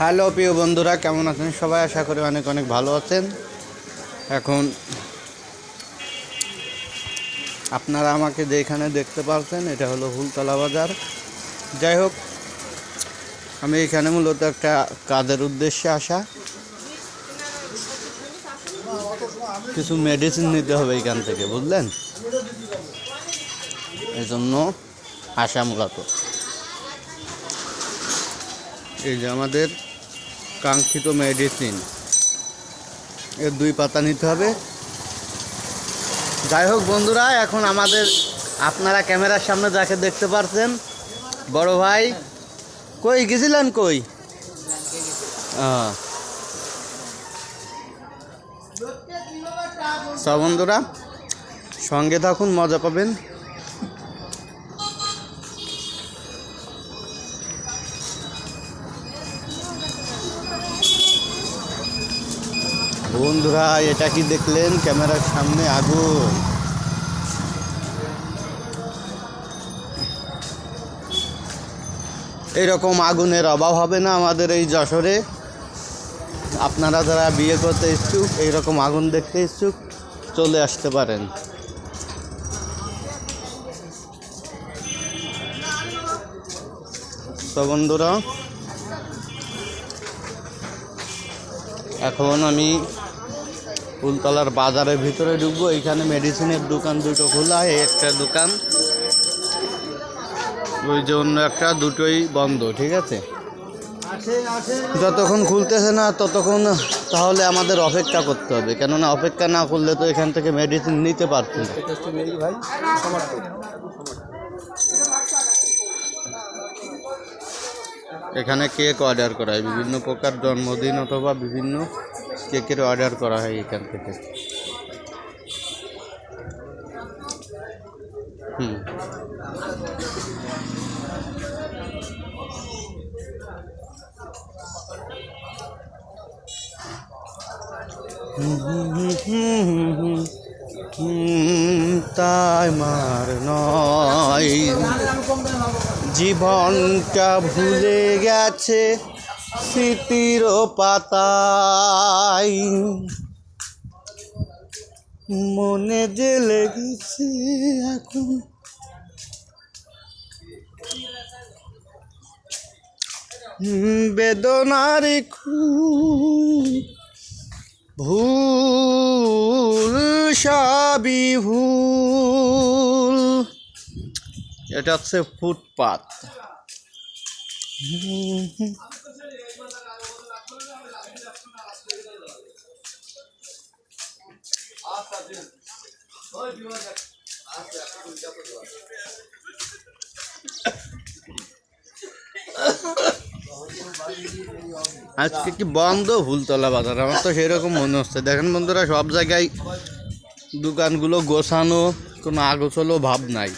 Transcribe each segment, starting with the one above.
Hello, প্রিয় বন্ধুরা, কেমন আছেন সবাই? আশা করি অনেক অনেক ভালো আছেন। এখন আপনারা আমাকে যেখানে দেখতে পাচ্ছেন, এটা হলো হুলতলা বাজার। যাই হোক, আমি এখানে মূলত একটা কাজের উদ্দেশ্যে আসা। কিছু মেডিসিন নিতে হবে এখান থেকে, বুঝলেন? এই জন্য আসা মূলত। এই যে আমাদের কাঙ্ক্ষিত মেডিসিন এর দুই পাতা নিতে হবে। যাই হোক বন্ধুরা, এখন আমাদের আপনারা ক্যামেরার সামনে যাকে দেখতে পারছেন, বড় ভাই, কই গেছিলেন কই। সব বন্ধুরা, সঙ্গে থাকুন, মজা পাবেন। বন্ধুরা, এটা কি দেখলেন? ক্যামেরার সামনে আগুন। এইরকম আগুনের অভাব হবে না আমাদের এই যশোরে। আপনারা যারা বিয়ে করতে ইচ্ছুক এইরকম আগুন দেখতে ইচ্ছুক চলে আসতে পারেন। তো বন্ধুরা, এখন আমি ফুলতলার বাজারের ভিতরে ঢুকবো, এখানে মেডিসিনের দোকান দুটো খোলা, এই একটা দোকান, ওই যে অন্য একটা, দুটোই বন্ধ, ঠিক আছে? যতক্ষণ খুলতেছে না, ততক্ষণ তাহলে আমাদের অপেক্ষা করতে হবে, কেননা অপেক্ষা না করলে তো এখান থেকে মেডিসিন নিতে পারছি না। এখানে কেক অর্ডার করায় বিভিন্ন প্রকার জন্মদিন অথবা বিভিন্ন কেকের অর্ডার করা হয় এখান থেকে। হুম। তাই মার নয়। জীবনটা ভুলে গেছে। স্মৃতির পাতায় মনে যে লেগেছে এখন। বেদনার ভুল সবই ভুল। এটা হচ্ছে ফুটপাত। আজকে কি বন্ধ? ফুলতলা বাজার। আমার তো সেরকম মনে হচ্ছে। দেখেন বন্ধুরা, সব জায়গায় দোকানগুলো গোছানো, কোনো আগোছালো ভাব নাই।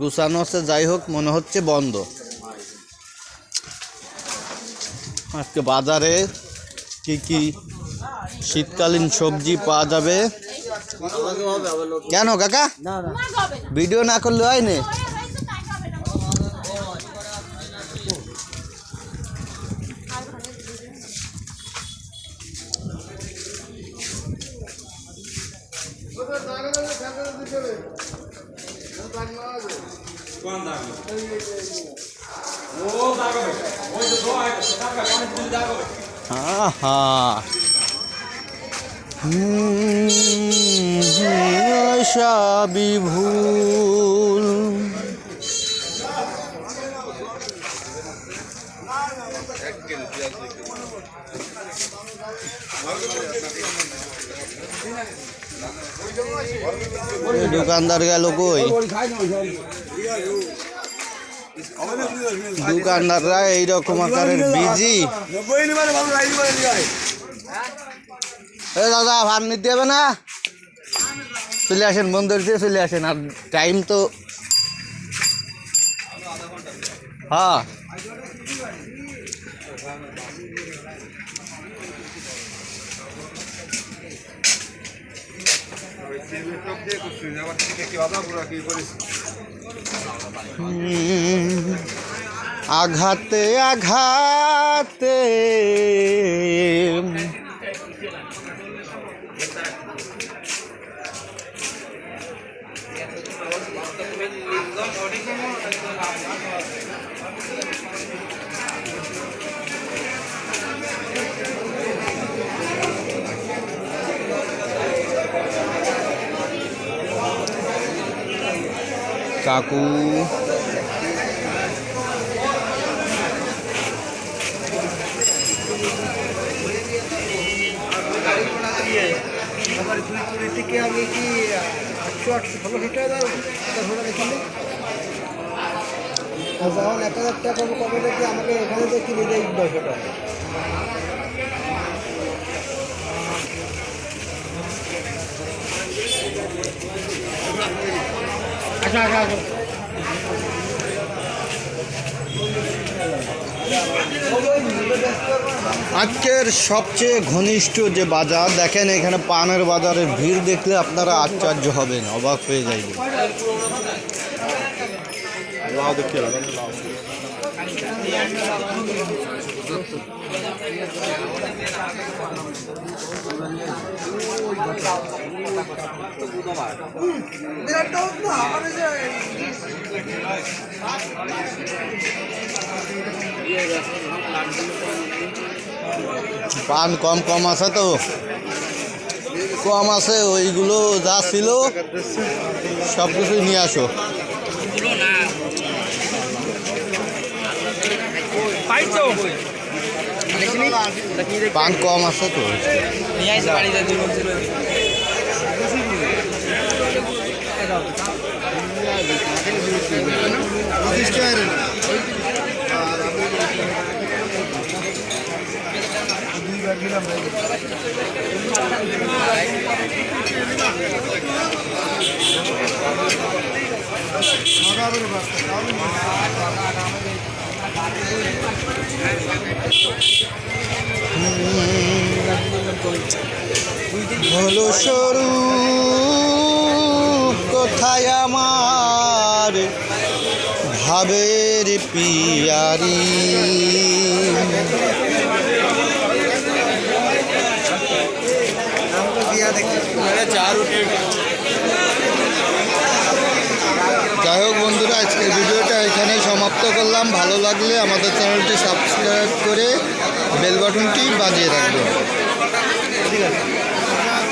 গোছানো হচ্ছে যাই হোক, মনে হচ্ছে বন্ধ। আজকে বাজারে কি কি শীতকালীন সবজি পাওয়া যাবে? কেন কাকা? ভিডিও না করলে হয় না আহা। হুম, সবই ভুল। দোকানদার গেল কই? দোকানদাররা এইরকম আকারের বিজি। এ দাদা, ভাত নিতে হবে না? চলে আসেন, বন্ধুর দিয়ে চলে আসেন। আর টাইম তো হ্যাঁ। আঘাতে আঘাতে কাকু আমার দুই কুড়ি থেকে আমি যখন এক হাজার টাকা করব কবে থেকে আমাকে এখানে তো কিনে দেয় দশশো টাকা আচ্ছা আচ্ছা আচ্ছা আজকের সবচেয়ে ঘনিষ্ঠ যে বাজার, দেখেন এখানে পানের বাজারের ভিড় দেখলে আপনারা আশ্চর্য হবেন, অবাক হয়ে যাইবেন। পান কম কম আছে তো। কম আছে ওইগুলো যা ছিল সব কিছুই নিয়ে আসো। পান কম আছে তো। হলো সরু কোথায় আমার ভাবের পিয়ারি? যাই হোক বন্ধুরা, আজকের ভিডিওটা এখানেই সমাপ্ত করলাম। ভালো লাগলে আমাদের চ্যানেলটি সাবস্ক্রাইব করে বেল বাটনটি বাজিয়ে রাখবেন। ঠিক আছে।